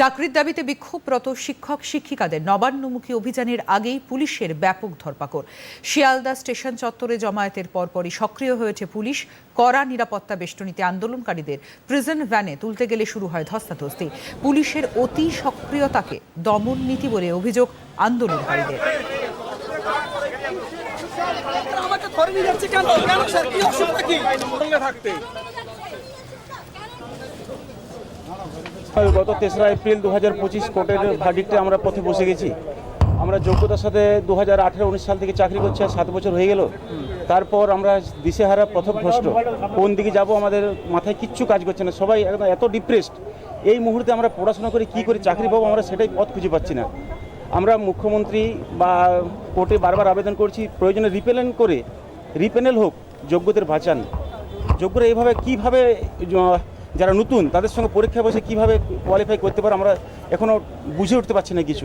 চাকরির দাবিতে বিক্ষোভরত শিক্ষক শিক্ষিকাদের নবান্নমুখী অভিযানের আগেই পুলিশের ব্যাপক ধরপাকড়। শিয়ালদা স্টেশন চত্বরে জমায়েতের পরপরই সক্রিয় হয়েছে পুলিশ। কড়া নিরাপত্তা বেষ্টনীতে আন্দোলনকারীদের প্রিজন ভ্যানে তুলতে গেলে শুরু হয় ধস্তাধস্তি। পুলিশের অতি সক্রিয়তাকে দমন নীতি বলে অভিযোগ আন্দোলনকারীদের। যাচ্ছে কেন? কেন স্যার? কি অসুবিধা কি? থাকতে। গত তেসরা এপ্রিল দু হাজার পঁচিশ কোর্টের ভার্ডিক্টে আমরা পথে বসে গেছি। আমরা যোগ্যতার সাথে দু হাজার আঠেরো উনিশ সাল থেকে চাকরি করছি আর সাত বছর হয়ে গেল। তারপর আমরা দিশেহারা প্রথম ভ্রষ্ট কোন দিকে যাব আমাদের মাথায় কিচ্ছু কাজ করছে না, সবাই এত ডিপ্রেসড এই মুহূর্তে আমরা পড়াশোনা করে কি করে চাকরি পাবো আমরা সেটাই পথ খুঁজে পাচ্ছি না। আমরা মুখ্যমন্ত্রী বা কোর্টে বারবার আবেদন করছি, প্রয়োজনে রিপেলেন করে রিপেনেল হোক, যোগ্যদের বাঁচান। যোগ্যরা এইভাবে কীভাবে যারা নতুন, তাদের সঙ্গে পরীক্ষা বসে কীভাবে কোয়ালিফাই করতে পারে, আমরা এখনও বুঝে উঠতে পারছি না কিছু।